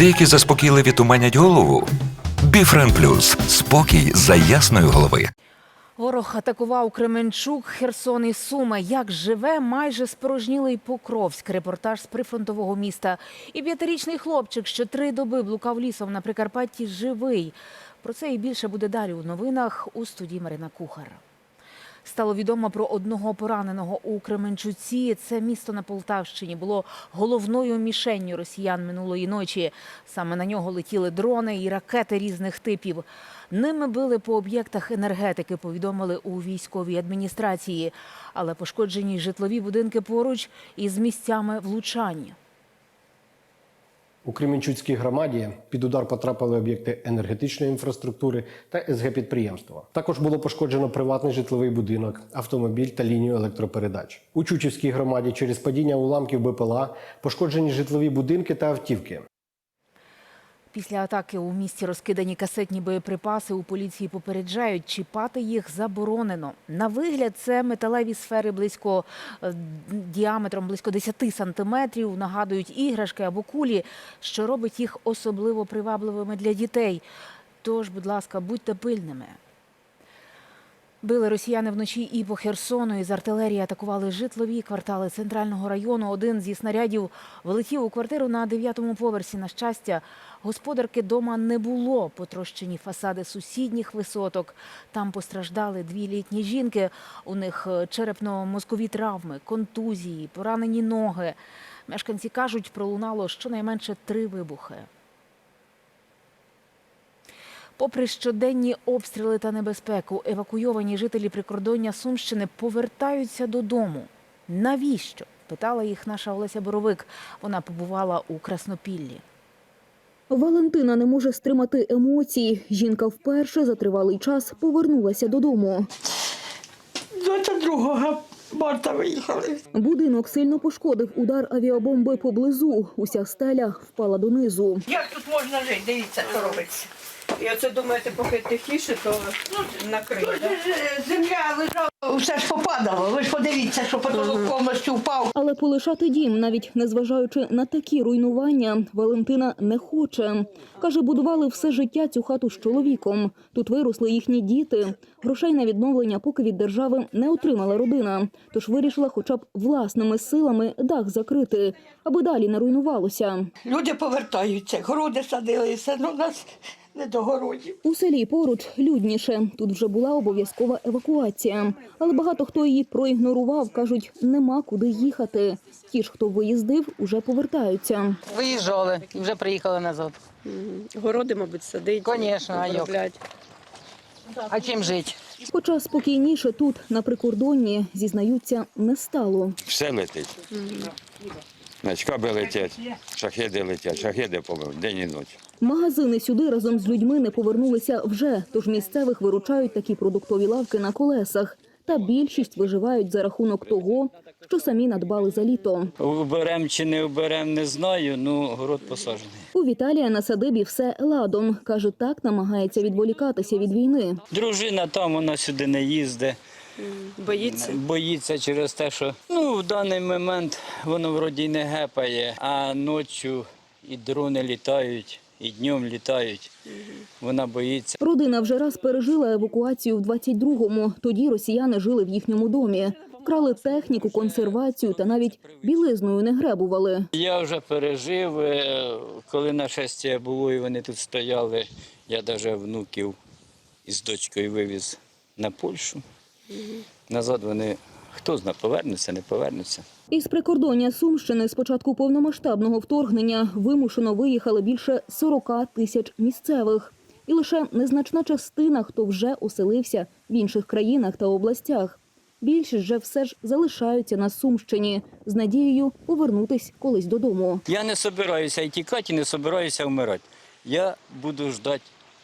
Деякі заспокійливі туманять голову. Біфрен Плюс спокій за ясної голови. Ворог атакував Кременчук, Херсон і Суми. Як живе майже спорожнілий Покровськ. Репортаж з прифронтового міста. І п'ятирічний хлопчик, що три доби блукав лісом на Прикарпатті, живий. Про це і більше буде далі у новинах у студії Марина Кухар. Стало відомо про одного пораненого у Кременчуці. Це місто на Полтавщині було головною мішенню росіян минулої ночі. Саме на нього летіли дрони і ракети різних типів. Ними били по об'єктах енергетики, повідомили у військовій адміністрації. Але пошкоджені житлові будинки поруч із місцями влучання. У Кременчуцькій громаді під удар потрапили об'єкти енергетичної інфраструктури та СГ підприємства. Також було пошкоджено приватний житловий будинок, автомобіль та лінію електропередач. У Чучівській громаді через падіння уламків БПЛА пошкоджені житлові будинки та автівки. Після атаки у місті розкидані касетні боєприпаси. У поліції попереджають, чіпати їх заборонено. На вигляд це металеві сфери близько е, діаметром близько 10 сантиметрів. Нагадують іграшки або кулі, що робить їх особливо привабливими для дітей. Тож, будь ласка, будьте пильними. Били росіяни вночі і по Херсону. Із артилерії атакували житлові квартали центрального району. Один зі снарядів влетів у квартиру на дев'ятому поверсі. На щастя, господарки дома не було. Потрощені фасади сусідніх висоток. Там постраждали дві літні жінки. У них е, черепно-мозкові травми, контузії, поранені ноги. Мешканці кажуть, пролунало щонайменше три вибухи. Попри щоденні обстріли та небезпеку, евакуйовані жителі прикордоння Сумщини повертаються додому. Навіщо? питала їх наша Олеся Боровик. Вона побувала у Краснопіллі. Валентина не може стримати емоцій. Жінка вперше за тривалий час повернулася додому. 22 марта виїхали. Будинок сильно пошкодив удар авіабомби поблизу. Уся стеля впала донизу. Як тут можна жити? Дивіться, що робиться. І оце думаєте, поки тихіше, то накриє. Да? Земля лежала, все ж попадало. Ви ж подивіться, що потолок повністю впав. Але полишати дім, навіть незважаючи на такі руйнування, Валентина не хоче. Каже, будували все життя цю хату з чоловіком. Тут виросли їхні діти. Грошей на відновлення поки від держави не отримала родина. Тож вирішила хоча б власними силами дах закрити, аби далі не руйнувалося. Люди повертаються, городи садили, і все, ну у нас не до городів. У селі поруч людніше. Тут вже була обов'язкова евакуація. Але багато хто її проігнорував, кажуть, нема куди їхати. Ті ж, хто виїздив, уже повертаються. Виїжджали і вже приїхали назад. Городи, мабуть, садить. Конечно, а як? А чим жити? Хоча спокійніше тут, на прикордонні, зізнаються, не стало. Все летить. Значить, летять, шахеди летять, шахеди побив день і ніч. Магазини сюди разом з людьми не повернулися вже, тож місцевих виручають такі продуктові лавки на колесах. Та більшість виживають за рахунок того, що самі надбали за літо. Уберем чи не уберем, не знаю. Ну, город посаджений. У Віталія на садибі все ладом. Каже, так намагається відволікатися від війни. Дружина там вона сюди не їздить. Боїться. Боїться через те, що ну в даний момент воно вроді не гепає, а ночі і дрони літають, і днем літають. Вона боїться. Родина вже раз пережила евакуацію в 22-му. Тоді росіяни жили в їхньому домі. Вкрали техніку, консервацію та навіть білизною не гребували. Я вже пережив, е, коли нашестя було і вони тут стояли. Я навіть внуків із дочкою вивіз на Польщу. Назад вони хто знає, повернуться, не повернуться. Із прикордоння Сумщини з початку повномасштабного вторгнення вимушено виїхали більше 40 тисяч місцевих. І лише незначна частина, хто вже оселився в інших країнах та областях. Більшість же все ж залишаються на Сумщині з надією повернутись колись додому. Я не собираюся і тікати, і не собираюся вмирати. Я буду ждати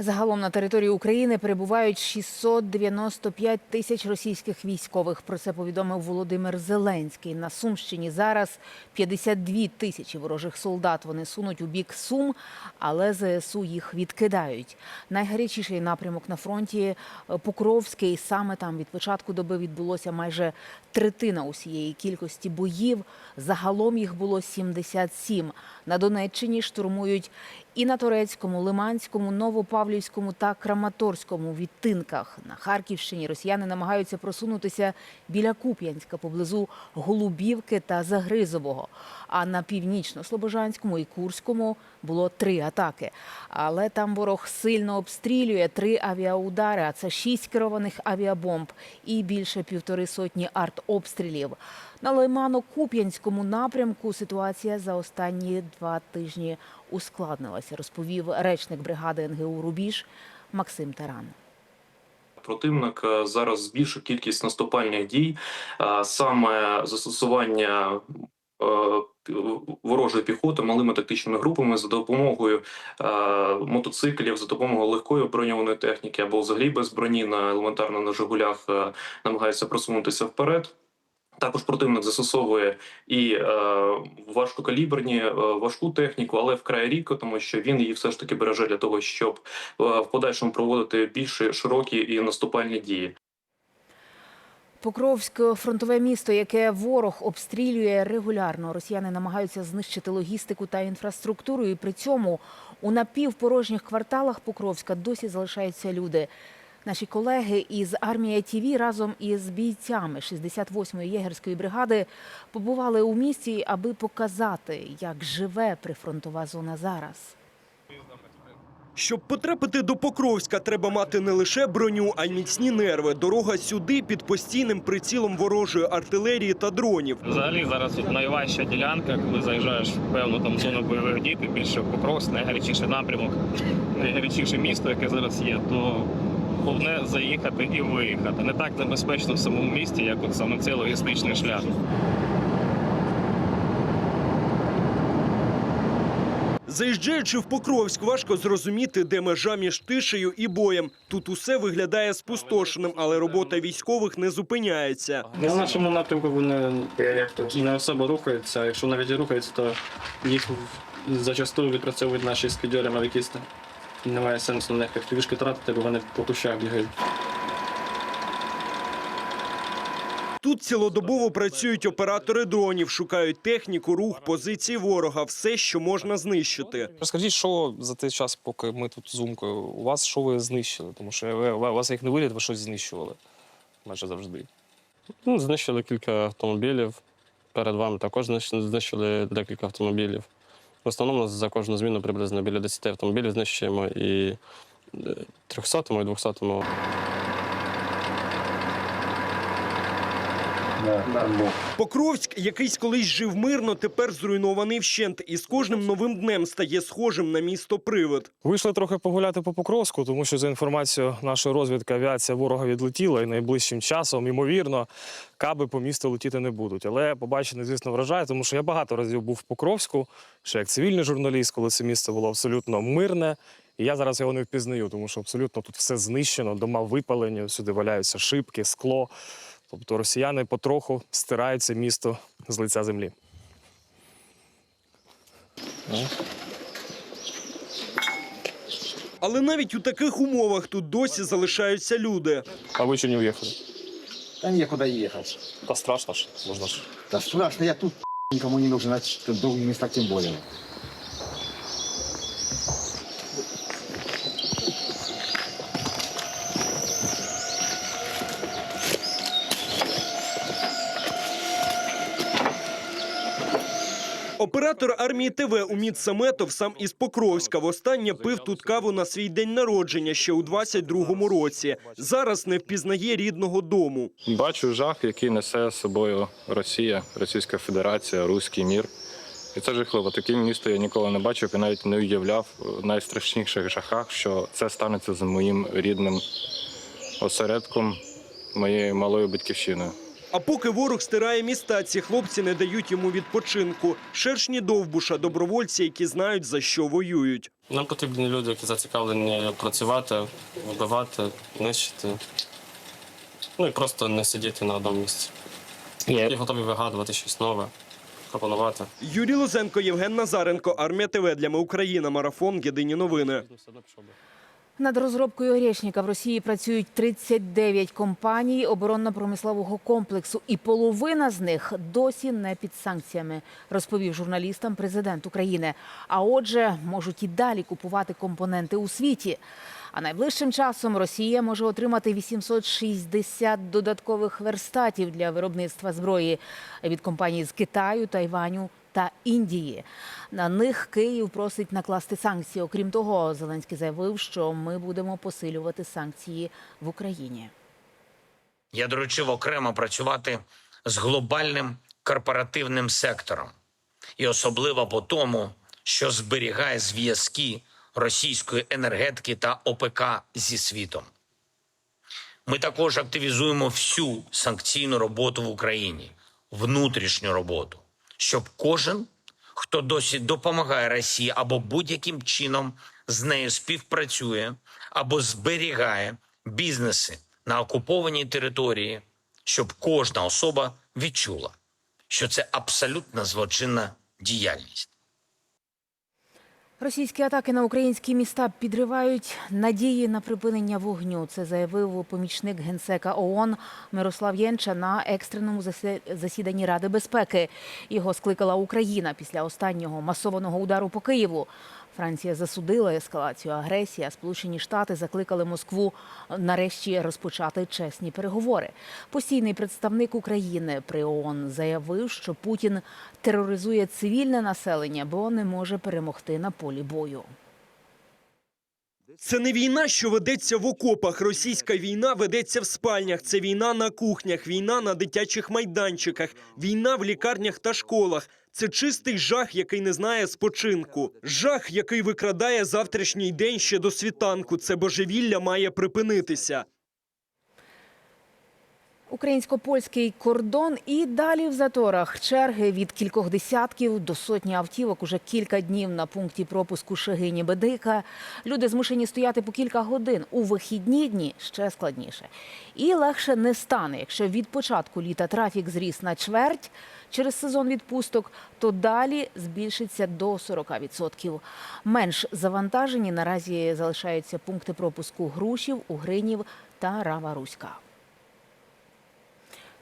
Загалом на території України перебувають 695 тисяч російських військових. Про це повідомив Володимир Зеленський. На Сумщині зараз 52 тисячі ворожих солдат. Вони сунуть у бік Сум, але ЗСУ їх відкидають. Найгарячіший напрямок на фронті Покровський. Саме там від початку доби відбулося майже третина усієї кількості боїв. Загалом їх було 77. На Донеччині штурмують і на Торецькому, Лиманському, Новопавлівському та Краматорському відтинках. На Харківщині росіяни намагаються просунутися біля Куп'янська поблизу Голубівки та Загризового. А на північно-слобожанському і Курському було три атаки. Але там ворог сильно обстрілює три авіаудари, а це шість керованих авіабомб і більше півтори сотні артобстрілів. На Лимано-Куп'янському напрямку ситуація за останні два тижні ускладнилася, розповів речник бригади НГУ Рубіж Максим Таран. Противник е, зараз збільшив кількість наступальних дій, саме застосування е, ворожої піхоти малими тактичними групами за допомогою е, мотоциклів, за допомогою легкої броньованої техніки або взагалі без броні на елементарно на Жигулях е, намагається просунутися вперед. Також противник застосовує і е, важкокаліберні, е, важку техніку, але вкрай рідко, тому що він її все ж таки береже для того, щоб е, в подальшому проводити більш широкі і наступальні дії. Покровськ фронтове місто, яке ворог обстрілює регулярно. Росіяни намагаються знищити логістику та інфраструктуру. І при цьому у напівпорожніх кварталах Покровська досі залишаються люди. Наші колеги із армія ТІВІ разом із бійцями 68-ї єгерської бригади побували у місті, аби показати, як живе прифронтова зона зараз. Щоб потрапити до Покровська, треба мати не лише броню, а й міцні нерви. Дорога сюди під постійним прицілом ворожої артилерії та дронів. Взагалі зараз тут найважча ділянка, коли заїжджаєш в певну там зону бойових дій, тим більше Покровськ, найгарячіший напрямок, найгарячіше місто, яке зараз є, то головне заїхати і виїхати. Не так небезпечно в самому місті, як от саме цей логістичний шлях. Заїжджаючи в Покровськ, важко зрозуміти, де межа між тишею і боєм. Тут усе виглядає спустошеним, але робота військових не зупиняється. На нашому напрямку вони не особо рухаються. Якщо навіть і рухаються, то їх зачастую відпрацьовують наші скидьори мавікісти. Немає сенсу на них активішки тратити, бо вони по кущах бігають. Тут цілодобово працюють оператори дронів, шукають техніку, рух, позиції ворога, все, що можна знищити. Розкажіть, що за той час, поки ми тут зумкою, у вас що ви знищили? Тому що ви, у вас як не виліт, ви щось знищували майже завжди. Ну, знищили кілька автомобілів. Перед вами також знищ- знищили декілька автомобілів. В основному за кожну зміну приблизно біля 10 автомобілів знищуємо і 300-му і 200-му. Покровськ, якийсь колись жив мирно, тепер зруйнований вщент, і з кожним новим днем стає схожим на місто привид. Вийшли трохи погуляти по Покровську, тому що за інформацією нашої розвідки авіація ворога відлетіла і найближчим часом, ймовірно, каби по місту летіти не будуть. Але побачене, звісно, вражає, тому що я багато разів був в Покровську, ще як цивільний журналіст, коли це місто було абсолютно мирне. І я зараз його не впізнаю, тому що абсолютно тут все знищено, дома випалені, сюди валяються шибки, скло. Тобто росіяни потроху стирають це місто з лиця землі. Але навіть у таких умовах тут досі залишаються люди. А ви чи не уїхали? Та нікуди їхати. Та страшно ж, можна ж. Та страшно, я тут нікому не нужен, а в других містах тим більше. Оператор армії ТВ Уміт Саметов сам із Покровська. Востаннє пив тут каву на свій день народження ще у 22-му році. Зараз не впізнає рідного дому. Бачу жах, який несе з собою Росія, Російська Федерація, Руський мір. І це жахливо. Таке місто я ніколи не бачив і навіть не уявляв в найстрашніших жахах, що це станеться з моїм рідним осередком, моєю малою батьківщиною. А поки ворог стирає міста, ці хлопці не дають йому відпочинку. Шершні довбуша, добровольці, які знають за що воюють. Нам потрібні люди, які зацікавлені працювати, вбивати, нищити. Ну і просто не сидіти на одному місці. І готові вигадувати щось нове, пропонувати. Юрій Лозенко, Євген Назаренко, Армія ТВ для Ми Україна. Марафон. Єдині новини. Над розробкою Орєшніка в Росії працюють 39 компаній оборонно-промислового комплексу, і половина з них досі не під санкціями, розповів журналістам президент України. А отже, можуть і далі купувати компоненти у світі. А найближчим часом Росія може отримати 860 додаткових верстатів для виробництва зброї від компаній з Китаю, Тайваню та Індії. На них Київ просить накласти санкції. Окрім того, Зеленський заявив, що ми будемо посилювати санкції в Україні. Я доручив окремо працювати з глобальним корпоративним сектором, і особливо по тому, що зберігає зв'язки російської енергетики та ОПК зі світом. Ми також активізуємо всю санкційну роботу в Україні, внутрішню роботу, щоб кожен, хто досі допомагає Росії або будь-яким чином з нею співпрацює або зберігає бізнеси на окупованій території, щоб кожна особа відчула, що це абсолютно злочинна діяльність. Російські атаки на українські міста підривають надії на припинення вогню. Це заявив помічник генсека ООН Мирослав Єнча на екстреному засі- засіданні Ради безпеки. Його скликала Україна після останнього масованого удару по Києву. Франція засудила ескалацію агресії, а Сполучені Штати закликали Москву нарешті розпочати чесні переговори. Постійний представник України при ООН заявив, що Путін тероризує цивільне населення, бо не може перемогти на полі бою. Це не війна, що ведеться в окопах. Російська війна ведеться в спальнях. Це війна на кухнях, війна на дитячих майданчиках, війна в лікарнях та школах. Це чистий жах, який не знає спочинку. Жах, який викрадає завтрашній день ще до світанку. Це божевілля має припинитися. Українсько-польський кордон і далі в заторах. Черги від кількох десятків до сотні автівок уже кілька днів на пункті пропуску Шегині Бедика. Люди змушені стояти по кілька годин. У вихідні дні ще складніше. І легше не стане, якщо від початку літа трафік зріс на чверть через сезон відпусток, то далі збільшиться до 40%. Менш завантажені наразі залишаються пункти пропуску Грушів, Угринів та Рава-Руська.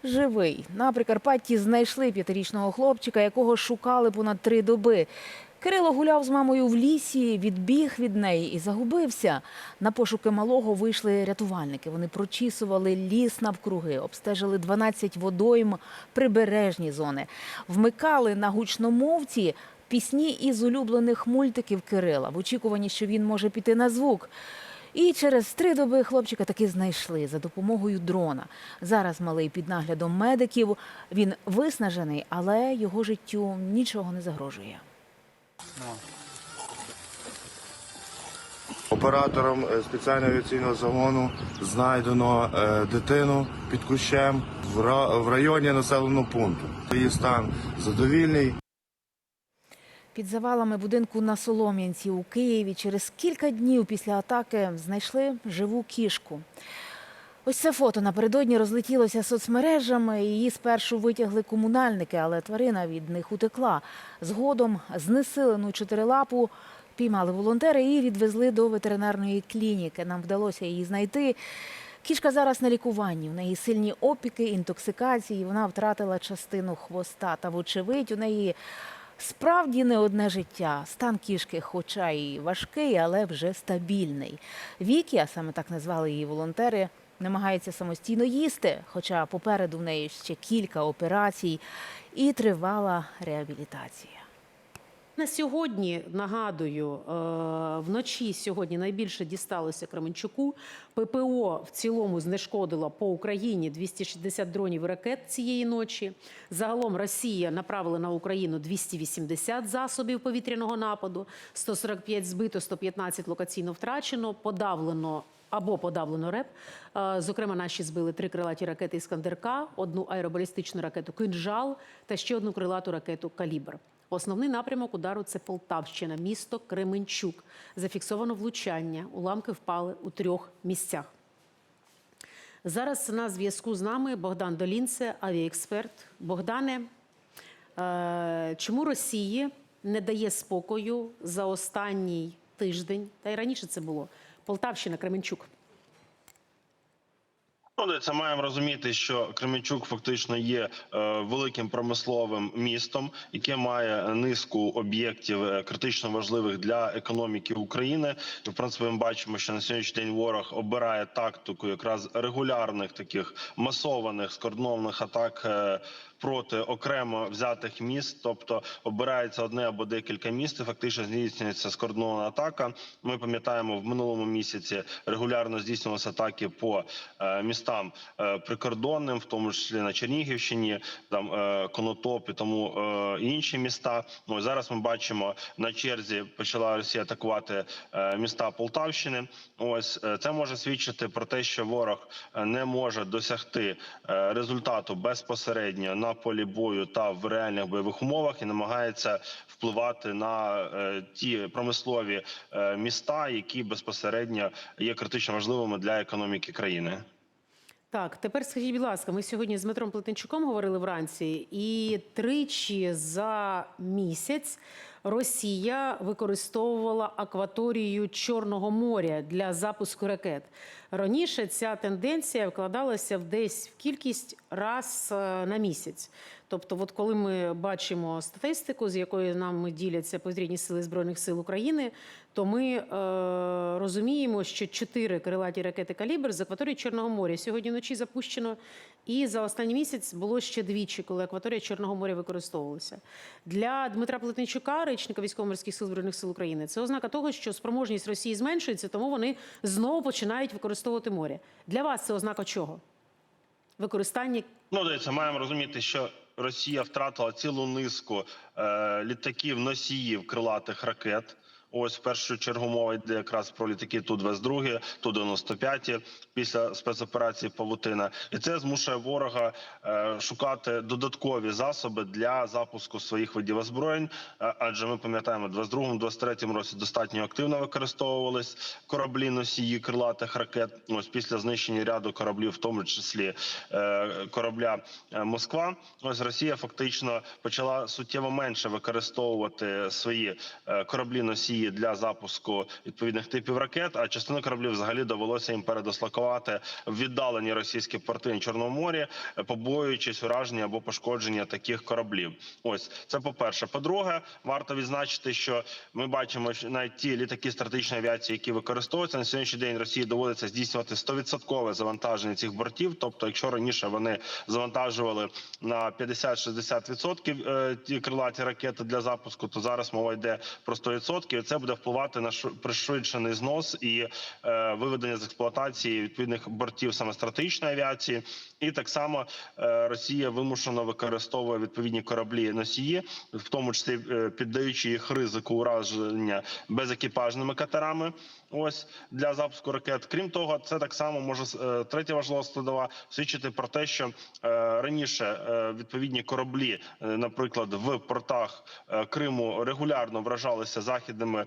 Живий. На Прикарпатті знайшли п'ятирічного хлопчика, якого шукали понад три доби. Кирило гуляв з мамою в лісі, відбіг від неї і загубився. На пошуки малого вийшли рятувальники. Вони прочісували ліс навкруги, обстежили 12 водойм, прибережні зони, вмикали на гучномовці пісні із улюблених мультиків Кирила в очікуванні, що він може піти на звук. І через три доби хлопчика таки знайшли за допомогою дрона. Зараз малий під наглядом медиків. Він виснажений, але його життю нічого не загрожує. Оператором е, спеціального авіаційного загону знайдено е, дитину під кущем в районі населеного пункту. Її стан задовільний. Під завалами будинку на Солом'янці у Києві через кілька днів після атаки знайшли живу кішку. Ось це фото напередодні розлетілося соцмережами. Її спершу витягли комунальники, але тварина від них утекла. Згодом знесилену чотирилапу піймали волонтери і відвезли до ветеринарної клініки. Нам вдалося її знайти. Кішка зараз на лікуванні. В неї сильні опіки, інтоксикації. Вона втратила частину хвоста. Та, вочевидь, у неї справді не одне життя. Стан кішки, хоча і важкий, але вже стабільний. Вікі, а саме так назвали її волонтери, намагається самостійно їсти, хоча попереду в неї ще кілька операцій і тривала реабілітація. На сьогодні нагадую, е, вночі сьогодні найбільше дісталося Кременчуку. ППО в цілому знешкодило по Україні 260 дронів і ракет цієї ночі. Загалом Росія направила на Україну 280 засобів повітряного нападу, 145 збито, 115 локаційно втрачено, подавлено або подавлено РЕП. Е, Зокрема, наші збили три крилаті ракети «Іскандер-К», одну аеробалістичну ракету «Кинжал» та ще одну крилату ракету «Калібр». Основний напрямок удару це Полтавщина, місто Кременчук. Зафіксовано влучання. Уламки впали у трьох місцях. Зараз на зв'язку з нами Богдан Долінце, авіаексперт. Богдане, е, чому Росії не дає спокою за останній тиждень, та й раніше це було Полтавщина, Кременчук? Це маємо розуміти, що Кременчук фактично є е, великим промисловим містом, яке має низку об'єктів е, критично важливих для економіки України. В принципі, ми бачимо, що на сьогоднішній день ворог обирає тактику якраз регулярних таких масованих скоординованих атак. е, Проти окремо взятих міст, тобто обирається одне або декілька міст, і фактично здійснюється скоординована атака. Ми пам'ятаємо в минулому місяці регулярно здійснювалися атаки по е, містам е, прикордонним, в тому числі на Чернігівщині, там е, Конотоп і тому е, інші міста. Ну зараз ми бачимо на черзі почала Росія атакувати міста Полтавщини. Ось це може свідчити про те, що ворог не може досягти результату безпосередньо на полі бою та в реальних бойових умовах і намагається впливати на ті промислові міста, які безпосередньо є критично важливими для економіки країни. Так, тепер скажіть, будь ласка, ми сьогодні з Дмитром Плетенчуком говорили вранці, і тричі за місяць Росія використовувала акваторію Чорного моря для запуску ракет. Раніше ця тенденція вкладалася в десь в кількість раз е, на місяць. Тобто, от коли ми бачимо статистику, з якою нам діляться повітряні сили збройних сил України, то ми е, розуміємо, що чотири крилаті ракети калібр з акваторії Чорного моря сьогодні вночі запущено. І за останній місяць було ще двічі, коли акваторія Чорного моря використовувалася. Для Дмитра Плетенчука, речника військово-морських сил збройних сил України, це ознака того, що спроможність Росії зменшується, тому вони знову починають використовувати море. Для вас це ознака чого? Використання Ну, дивіться, маємо розуміти, що Росія втратила цілу низку е, літаків носіїв крилатих ракет. Ось в першу чергу мова йде якраз про літаки Ту-22, Ту-95 після спецоперації Павутина, і це змушує ворога е, шукати додаткові засоби для запуску своїх видів озброєнь. Е, Адже ми пам'ятаємо, в 22-23 році достатньо активно використовувались кораблі носії крилатих ракет. Ось після знищення ряду кораблів, в тому числі е, корабля Москва. Ось Росія фактично почала суттєво менше використовувати свої кораблі носії для запуску відповідних типів ракет. А частину кораблів взагалі довелося їм передислокувати в віддалені російські порти на Чорному морі, побоюючись ураження або пошкодження таких кораблів. Ось це по перше. По-друге, варто відзначити, що ми бачимо, що навіть ті літаки стратегічної авіації, які використовуються на сьогоднішній день, Росії доводиться здійснювати 100% завантаження цих бортів. Тобто, якщо раніше вони завантажували на 50-60% е, ті крилаті ракети для запуску, то зараз мова йде про 100%. Це буде впливати на пришвидшений знос і е, виведення з експлуатації відповідних бортів саме стратегічної авіації. І так само е, Росія вимушено використовує відповідні кораблі носії, в тому числі е, піддаючи їх ризику ураження безекіпажними катерами. Ось для запуску ракет. Крім того, це так само може е, третя важлива складова свідчити про те, що е, раніше е, відповідні кораблі, наприклад, в портах Криму регулярно вражалися західними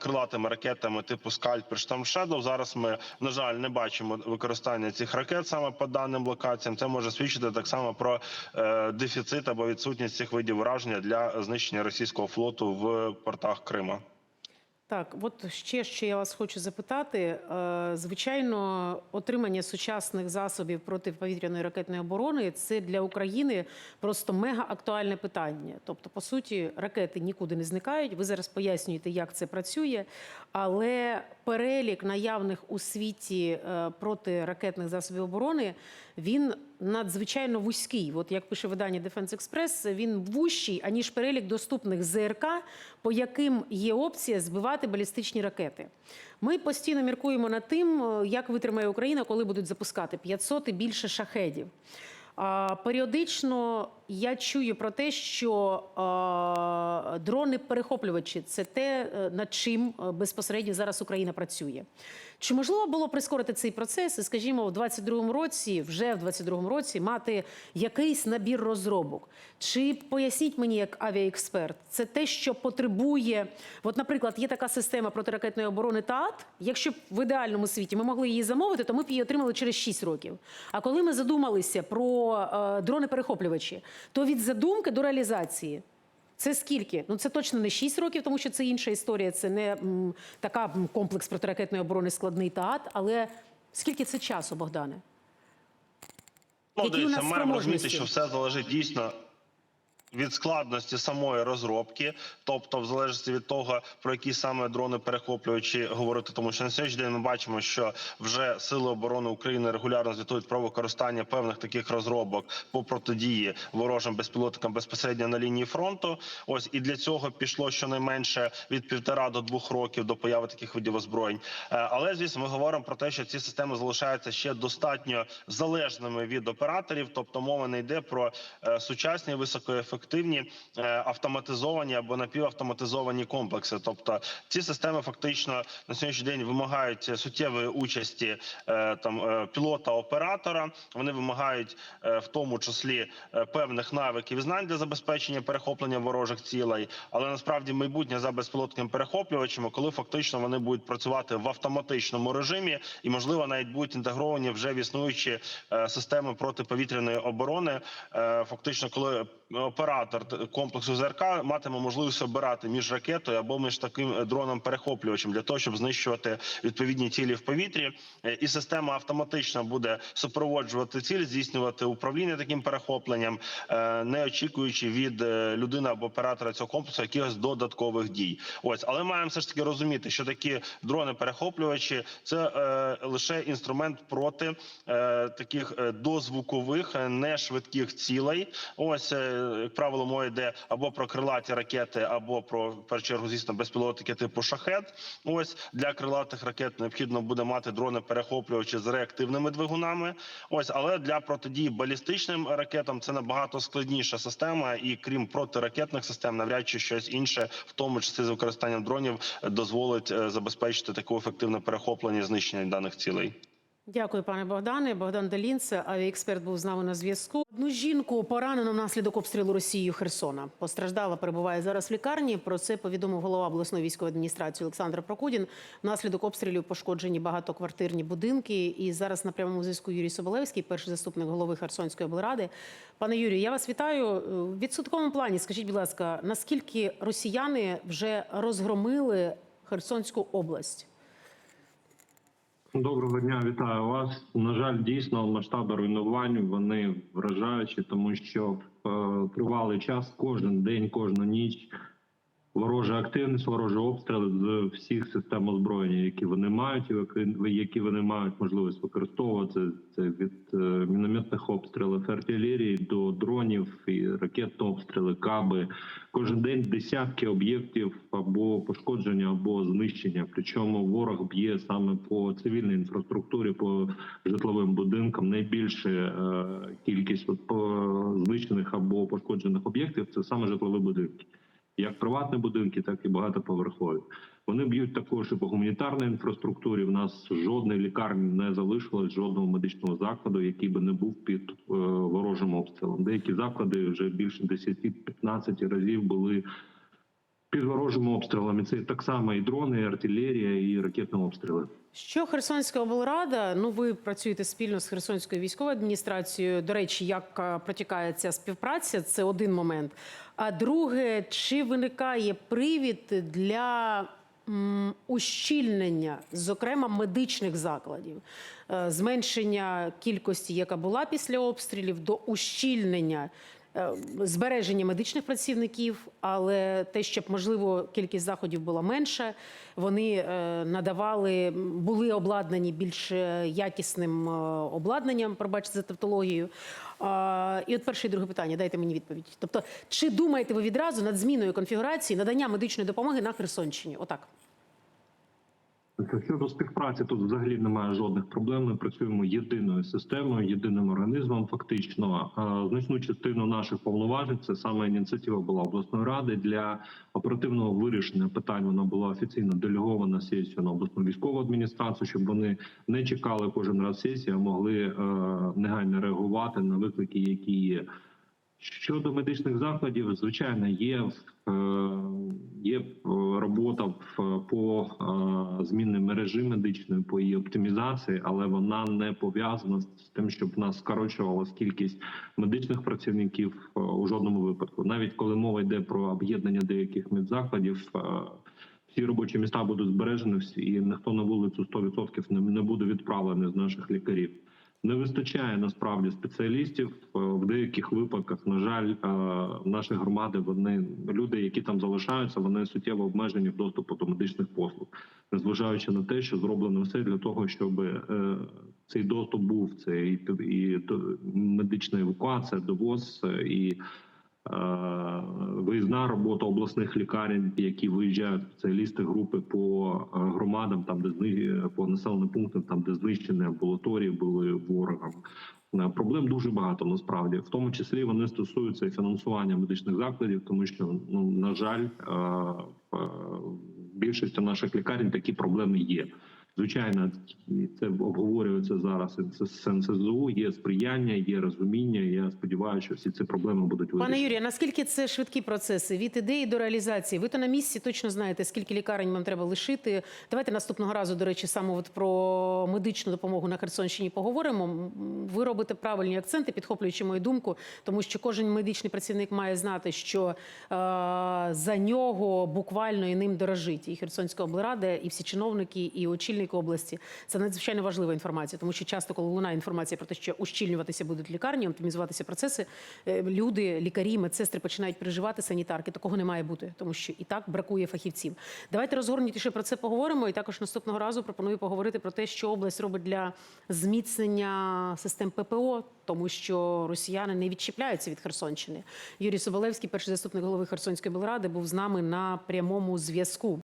крилатими ракетами типу Скальп і Штам Шедоу. Зараз ми на жаль не бачимо використання цих ракет саме по даним локаціям. Це може свідчити так само про дефіцит або відсутність цих видів ураження для знищення російського флоту в портах Крима. Так, от ще що я вас хочу запитати. Е, Звичайно, отримання сучасних засобів протиповітряної ракетної оборони це для України просто мега актуальне питання. Тобто, по суті, ракети нікуди не зникають. Ви зараз пояснюєте, як це працює, але перелік наявних у світі е, протиракетних засобів оборони він надзвичайно вузький. От як пише видання Defense Express, він вущий, аніж перелік доступних ЗРК, по яким є опція збивати балістичні ракети. Ми постійно міркуємо над тим, е, як витримає Україна, коли будуть запускати 500 і більше шахедів. Періодично я чую про те, що дрони-перехоплювачі це те, е, над чим е, безпосередньо зараз Україна працює. Чи можливо було прискорити цей процес і, скажімо, в 22-му році, вже в 22-му році, мати якийсь набір розробок? Чи поясніть мені, як авіаексперт, це те, що потребує, от, наприклад, є така система протиракетної оборони ТААТ. Якщо б в ідеальному світі ми могли її замовити, то ми б її отримали через 6 років. А коли ми задумалися про е, дрони-перехоплювачі, то від задумки до реалізації. Це скільки? Ну це точно не 6 років, тому що це інша історія. Це не м, така м, комплекс протиракетної оборони складний ТААТ. Але скільки це часу, Богдане? Ну, дивіться, маємо розуміти, що все залежить дійсно. Від складності самої розробки, тобто в залежності від того, про які саме дрони перехоплювачі говорити, тому що на сьогоднішній день ми бачимо, що вже сили оборони України регулярно звітують про використання певних таких розробок по протидії ворожим безпілотникам безпосередньо на лінії фронту. Ось і для цього пішло щонайменше від півтора до двох років до появи таких видів озброєнь. Е, Але звісно, ми говоримо про те, що ці системи залишаються ще достатньо залежними від операторів, тобто мова не йде про е, сучасні високоефективні е, автоматизовані або напівавтоматизовані комплекси. Тобто ці системи фактично на сьогоднішній день вимагають суттєвої участі е, там е, пілота оператора. Вони вимагають в тому числі певних навиків і знань для забезпечення перехоплення ворожих цілей. Але насправді майбутнє за безпілотними перехоплювачами, коли фактично вони будуть працювати в автоматичному режимі, і можливо навіть будуть інтегровані вже в існуючі системи протиповітряної оборони. Фактично, коли оператор т- комплексу ЗРК матиме можливість обирати між ракетою або між таким е, дроном перехоплювачем для того, щоб знищувати відповідні цілі в повітрі, Е, і система автоматично буде супроводжувати ціль, здійснювати управління таким перехопленням, е, не очікуючи від людини або оператора цього комплексу якихось додаткових дій. Ось, але маємо все ж таки розуміти, що такі дрони-перехоплювачі це е, лише інструмент проти е, таких дозвукових, е, нешвидких цілей. Ось правило, мова йде або про крилаті ракети, або про першу чергу, звісно, безпілотники типу шахет. Ось для крилатих ракет необхідно буде мати дрони перехоплювачі з реактивними двигунами. Ось, але для протидії балістичним ракетам це набагато складніша система, і крім протиракетних систем, навряд чи щось інше, в тому числі з використанням дронів, дозволить е, забезпечити таке ефективне перехоплення і знищення даних цілей. Дякую, пане Богдане. Богдан Делінце, авіаексперт, був з нами на зв'язку. Одну жінку поранено внаслідок обстрілу Росією Херсона. Постраждала, перебуває зараз в лікарні. Про це повідомив голова обласної військової адміністрації Олександр Прокудін. Внаслідок обстрілів пошкоджені багатоквартирні будинки. І зараз на прямому зв'язку Юрій Соболевський, перший заступник голови Херсонської облради. Пане Юрію, я вас вітаю. В відсотковому плані скажіть, будь ласка, наскільки росіяни вже розгромили Херсонську область? Доброго дня, вітаю вас. На жаль, дійсно масштаби руйнувань вони вражаючі, тому що е, тривалий час, кожен день, кожну ніч ворожа активність, ворожі обстріли з всіх систем озброєння, які вони мають, які- вони мають можливість використовувати. Це від е, мінометних обстрілів артилерії до дронів і ракетні обстріли, каби. Кожен день десятки об'єктів або пошкодження, або знищення. Причому ворог б'є саме по цивільній інфраструктурі, по житловим будинкам. Найбільша е, кількість знищених або пошкоджених об'єктів це саме житлові будинки як приватні будинки, так і багатоповерхові. Вони б'ють також і по гуманітарній інфраструктурі. В нас жодної лікарні не залишилось, жодного медичного закладу, який би не був під е, ворожим обстрілом. Деякі заклади вже більше 10-15 разів були під ворожими обстрілами. Це так само і дрони, і артилерія, і ракетні обстріли. Що Херсонська облрада? Ну, ви працюєте спільно з Херсонською військовою адміністрацією. До речі, як е, протікає ця співпраця? Це один момент. А друге, чи виникає привід для ущільнення, зокрема медичних закладів, Е, зменшення кількості, яка була після обстрілів, до ущільнення. Е, Збереження медичних працівників, але те, щоб можливо кількість заходів була менша, вони е, надавали, були обладнані більш е, якісним обладнанням, пробачте за тавтологію. І от перше і друге питання, дайте мені відповідь. Тобто, чи думаєте ви відразу над зміною конфігурації надання медичної допомоги на Херсонщині? Отак. Щодо співпраці, тут взагалі немає жодних проблем. Ми працюємо єдиною системою, єдиним організмом. Фактично, значну частину наших повноважень це саме ініціатива була обласної ради для оперативного вирішення питань. Вона була офіційно делегована сесію на обласну військову адміністрацію, щоб вони не чекали кожен раз сесії, а могли е, негайно реагувати на виклики, які є. Щодо медичних закладів, звичайно, є е, є е, робота по е, зміні мережі медичної, по її оптимізації, але вона не пов'язана з тим, щоб в нас скорочувалась кількість медичних працівників у жодному випадку. Навіть коли мова йде про об'єднання деяких медзакладів. Всі робочі міста будуть збережені і ніхто на вулицю 100% не, не буде відправлений з наших лікарів. Не вистачає насправді спеціалістів Е, в деяких випадках. На жаль, е, наші громади вони люди, які там залишаються, вони суттєво обмежені в доступу до медичних послуг, незважаючи на те, що зроблено все для того, щоб е, цей доступ був. Це і, медична евакуація, довоз і виїзна робота обласних лікарень, які виїжджають спеціалісти групи по е, громадам, там де зни- по населеним пунктам, там де знищені амбулаторії були ворогом. Е, Проблем дуже багато насправді, в тому числі вони стосуються і фінансування медичних закладів, тому що ну на жаль, е, в е, більшості наших лікарень такі проблеми є. Звичайно, це обговорюється зараз. з НСЗУ, є сприяння, є розуміння. Я сподіваюся, що всі ці проблеми будуть вирішені. Пане Юрію, наскільки це швидкі процеси від ідеї до реалізації? Ви то на місці точно знаєте, скільки лікарень вам треба лишити. Давайте наступного разу, до речі, саме от про медичну допомогу на Херсонщині поговоримо. Ви робите правильні акценти, підхоплюючи мою думку, тому що кожен медичний працівник має знати, що е, за нього буквально і ним дорожить і Херсонська облрада, і всі чиновники, і очільник області. Це надзвичайно важлива інформація, тому що часто, коли лунає інформація про те, що ущільнюватися будуть лікарні, оптимізуватися процеси, е, люди, лікарі, медсестри починають переживати санітарки. Такого не має бути, тому що і так бракує фахівців. Давайте розгорнутіше про це поговоримо. І також наступного разу пропоную поговорити про те, що область робить для зміцнення систем ППО, тому що росіяни не відчіпляються від Херсонщини. Юрій Соболевський, перший заступник голови Херсонської облради, був з нами на прямому зв'язку.